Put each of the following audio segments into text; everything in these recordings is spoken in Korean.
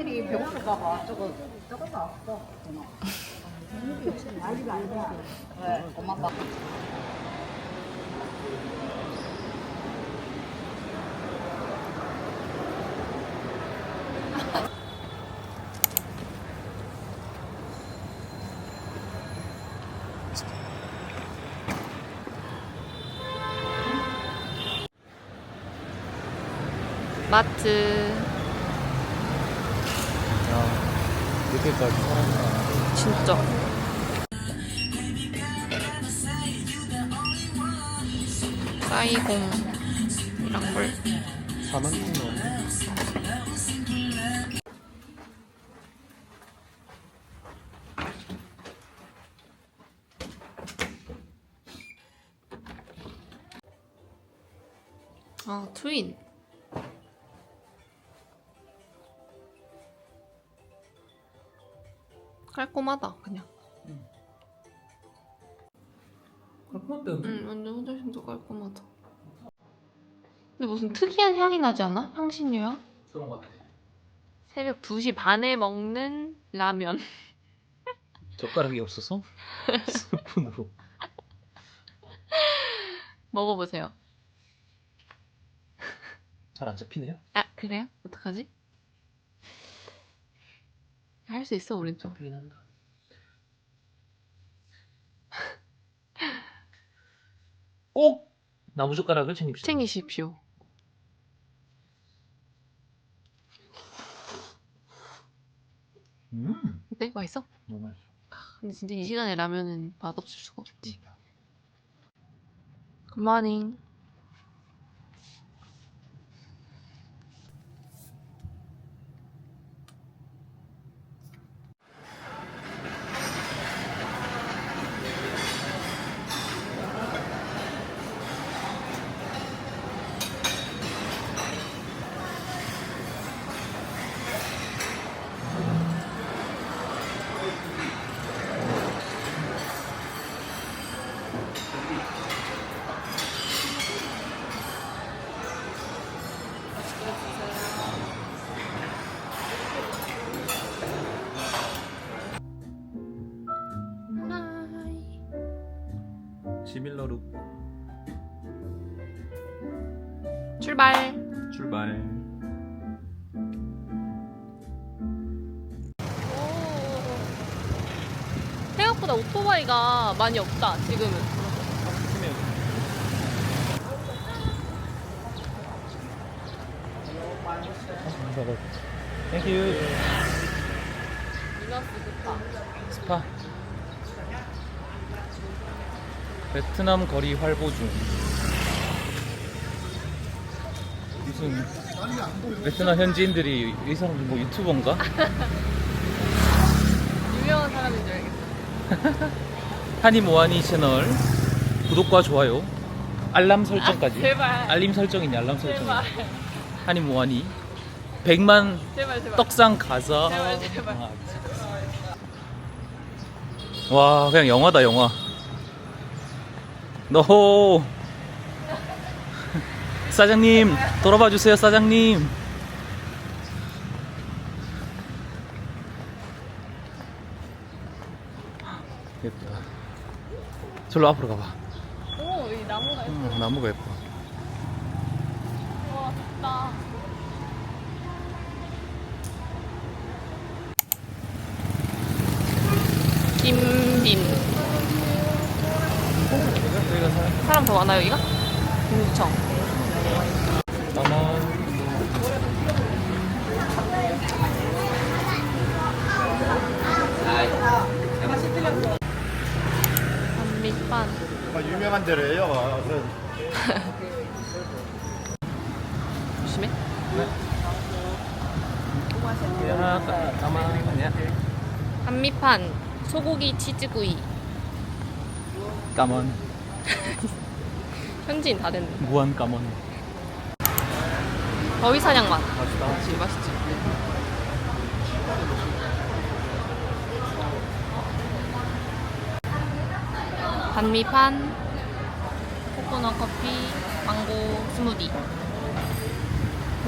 사람들이 배고플까봐 저거 저거 나왔어. 난리가 아니야. 네, 고맙다. 마트 야, 이렇게까지 진짜 사이공이랑 물 4만 원. 아, 트윈. 깔끔하다, 그냥. 깔끔한데? 응, 완전 화장실도 깔끔하다. 근데 무슨 특이한 향이 나지 않아? 향신료 향? 그런 거 같아. 새벽 2시 반에 먹는 라면. 젓가락이 없어서 스푼으로. 먹어보세요. 잘 안 잡히네요. 아, 그래요? 어떡하지? 할 수 있어, 우린 좀. 잡히긴 한다. 꼭 나무 젓가락을 챙깁시다. 챙기십시오. 음, 어때? 맛있어? 너무 맛있어. 근데 진짜 이 시간에 라면은 맛없을 수가 없지. 굿모닝. 하이. 지밀러룩 출발. 출발. 생각보다 오토바이가 많이 없다, 지금은. 땡큐. 미너스 좋다. 스파. 베트남 거리 활보 중. 무슨 베트남 현지인들이 이 사람 뭐 유튜버인가? 유명한 사람인 줄 알겠어. 한이 모아니 채널 구독과 좋아요, 알람 설정까지. 아, 제발. 알림 설정이니 알람 설정. 제발. 한이 모아니 100만 제발, 제발. 떡상 가자. 제발, 제발. 아, 와 그냥 영화다 영화. 너 사장님 돌아봐 주세요 사장님. 예쁘다. 절로 앞으로 가봐. 오, 이 나무가 예뻐. 음, 나무가 예뻐. 와, 좋다. 김 빈. 사람. 더 많아요, 여기가? 반미반. 아, 유명한 데래요. 조심해. 아니야. 한미판. 소고기 치즈구이. 까먼 현지인 다 됐네. 무한 까먼. 어휘사냥 맛. 맛있다. 맛있지, 맛있지. 반미판, 코코넛 커피, 망고 스무디.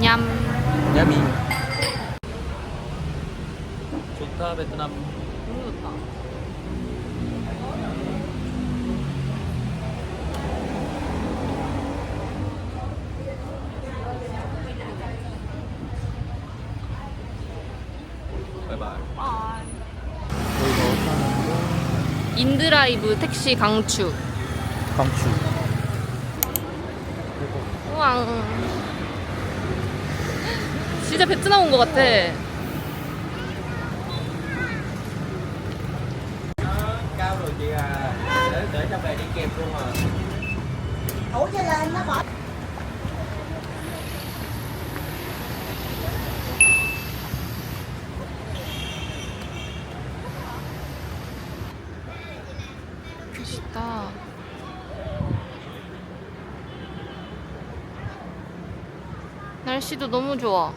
냠. 야미. 좋다 베트남. 인드라이브 택시 강추. 강추. 우왕. 진짜 베트남 온 것 같아. 멋있다. 날씨도 너무 좋아.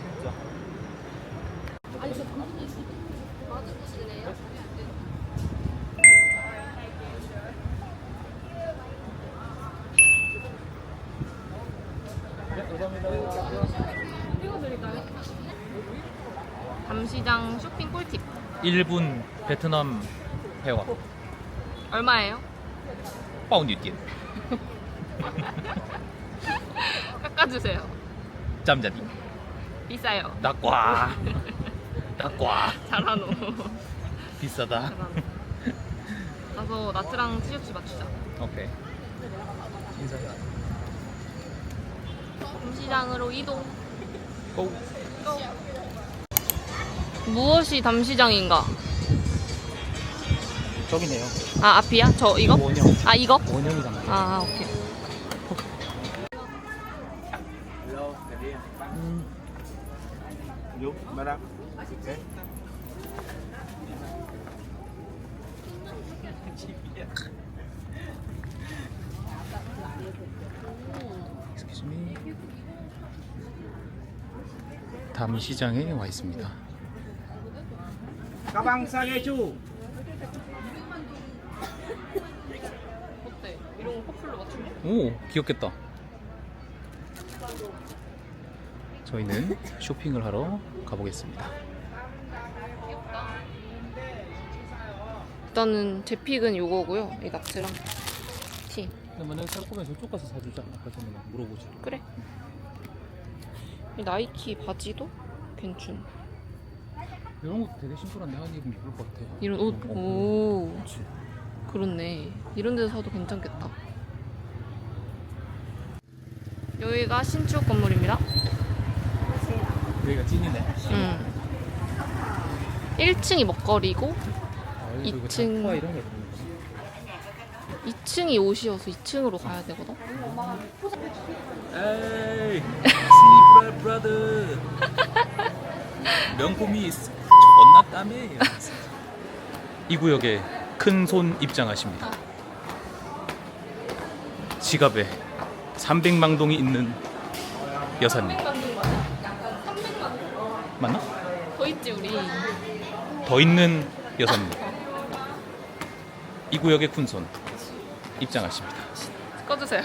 밤시장 쇼핑 꿀팁 1분 베트남 회화. 얼마예요? 파운디띠. 깎아주세요. 짬짜디. 비싸요. 낙과. 낙과. 잘하노. 비싸다. 잘하노. 가서 나트랑 티셔츠 맞추자. 오케이. 인사. 담시장으로 이동. 고. 무엇이 담시장인가? 저기네요. 아 앞이야? 저 이거? 원형. 아 이거? 원형이잖아. 아 오케이. 담시장에 와 있습니다. 가방 싸게 줘. 어때? 이런 거 커플로 맞추면? 오, 귀엽겠다. 저희는 쇼핑을 하러 가보겠습니다. 귀엽다. 일단은 제 픽은 요거고요. 이 나트랑 티. 그러면 살 거면 저쪽 가서 사주자. 아까 전에 막 물어보지. 그래. 이 나이키 바지도 괜춘. 이런 것도 되게 심플한데 한 입으면 예쁠 것 같아. 이런 옷. 어, 오. 그렇지. 그렇네. 이런 데서 사도 괜찮겠다. 여기가 신축 건물입니다. 여기가 찐이네. 음. 1층이 먹거리고 아, 여기도 이거 이층. 작화 이런 거 있는 거. 2층이 옷이어서 2층으로 가야 되거든. 에이, 스니브라 브라더. 명품이 까매. 이 구역에 큰 손 입장하십니다. 지갑에 300망동이 있는 여사님. 맞나? 더 있지 우리. 더 있는 여사님. 이 구역의 큰 손 입장하십니다. 꺼주세요.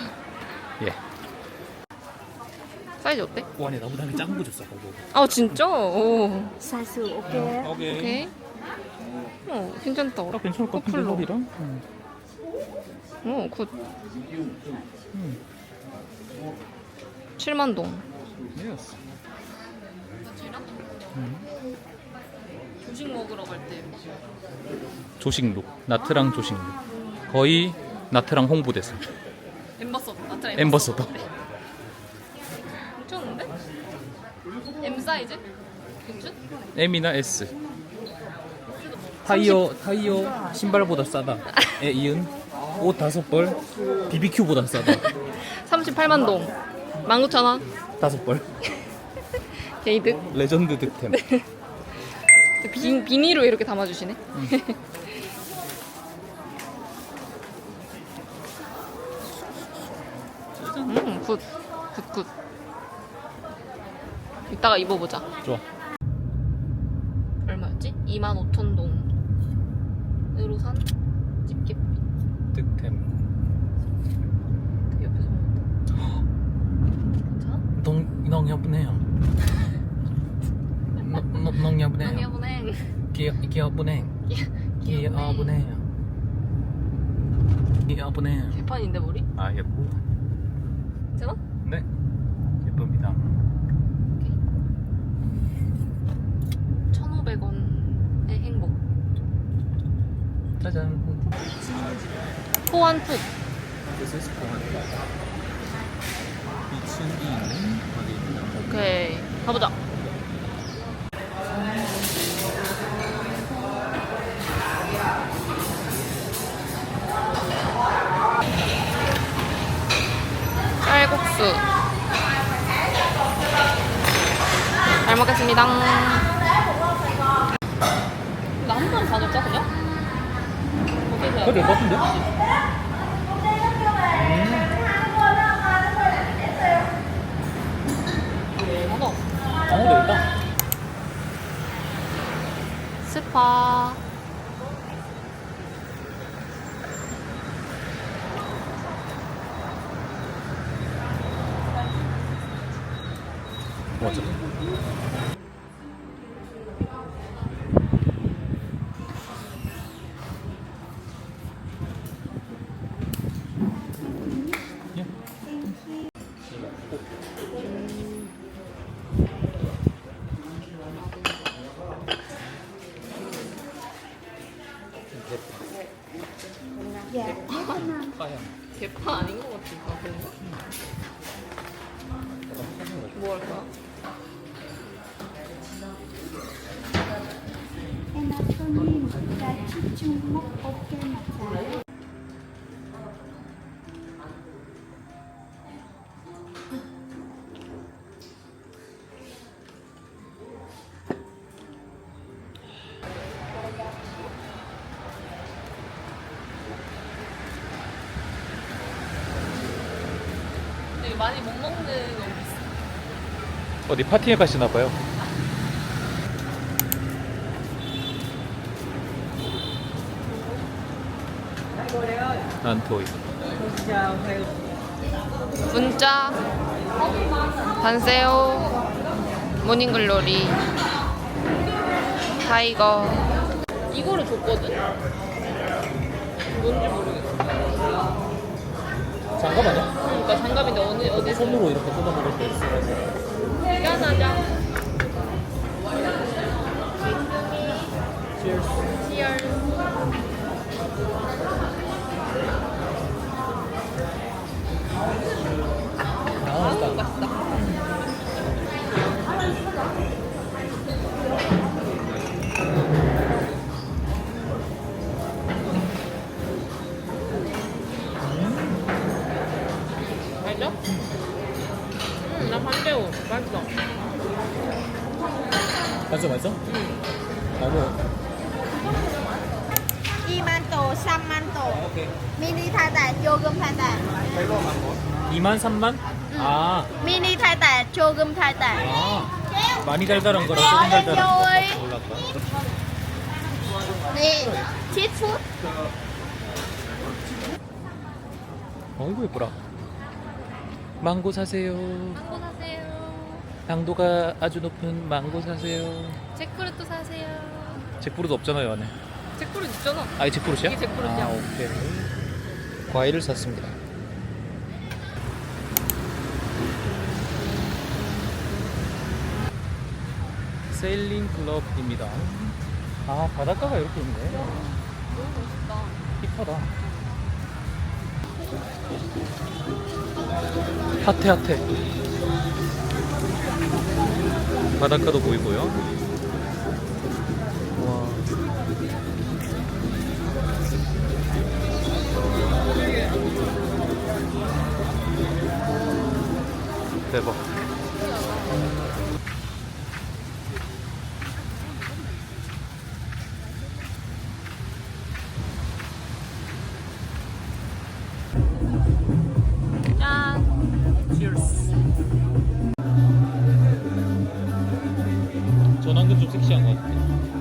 예. 사이즈 어때? 와, 내 나보다 작은 거 줬어, 그거. 아 진짜? 오. 사이즈 오케이. 오케이. 오케이. 어 괜찮다. 아, 괜찮을 것 같은데, 커플로. 허리랑? 응. 어 굿. 7만 동. 예스. 조식 먹으러 갈 때. 조식룩, 나트랑 조식룩. 거의 나트랑 홍보대사. 엠버서더. 맞죠? 엠버서더. 괜찮은데? M 사이즈? M이나 S. 타이어 타이어 신발보다 싸다. 에 이은 옷 다섯 벌 BBQ보다 싸다. 38만 동. 19,000원. 다섯 벌 게이득. 레전드 득템. 비, 비니로 이렇게 담아주시네. 음, 굿. 굿, 굿. 이따가 입어보자. 좋아. 얼마였지? 25,000동으로 산 집게빛. 득템. 그 옆에서. 괜찮아? 동 농협은해요. 농협은해요. 여보네. 귀여 귀여쁘네. 귀여쁘네. 귀여쁘네. 개판인데 머리? 아 예뻐. 괜찮아? 네. 예쁩니다. 1,500원의 행복. 짜잔. 푸. This is one. 2층이 있는 가게입니다. 오케이. 가보자. 쌀국수. 잘 먹겠습니다. 나 한 번 가줄까 그냥? 어떻게 그래 될것 같은데? 하나. 어 되겠다. 스파. 맞죠? 어. 어디 파티에 가시나 봐요. 안토이. 문자, 반세오, 모닝글로리, 타이거. 이거를 줬거든? 뭔지 모르겠어. 장갑 아니야? 그러니까 장갑인데 어디 손으로 이렇게 뜯어 먹을 때 있어. 짠하자. Cheers. Cheers. 아, 맛있다. 맛있다. 2만, 3만? 아, Mini thái tải, chô thái tải. 아. 많이 달달한 거랑 조금 달달한 거. Nè, cheat food. 어이구, 예쁘라. 망고 사세요. 망고 사세요. 당도가 아주 높은 망고 사세요. 잭프루트 사세요. 잭프루트 없잖아요, 안에. 잭프루트 있잖아. 아, 이 잭프루트야? 이게 잭프루트야. 아, 오케이. 과일을 샀습니다. 세일링 클럽입니다. 아, 바닷가가 이렇게 있네. 너무 멋있다. 힙하다. 핫해 핫해. 바닷가도 보이고요. 와. 대박. 짠. Cheers. 전환근 좀 섹시한 것 같아.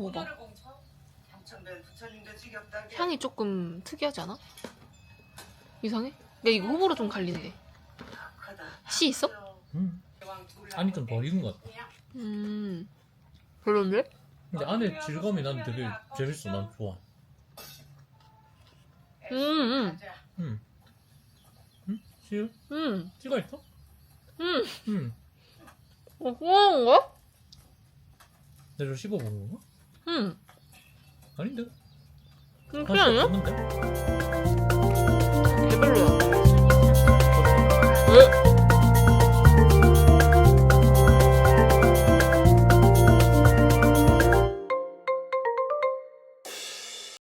먹어봐. 오늘을 공쳐? 당첨된 부처님도 지겹다게. 향이 조금 특이하지 않아? 이상해? 근데 이거 호불호 좀 갈린대. 씨 있어? 음. 안이 좀더 익은 것 같다. 음. 별론데? 근데 안에 질감이 난 되게 재밌어. 난 좋아. 음, 음, 음. 음? 음, 찍어 있어? 음. 음. 어, 후한 거? 내가 좀 씹어본 건가? 응. 아닌데? 그게 아니야? 해별로야.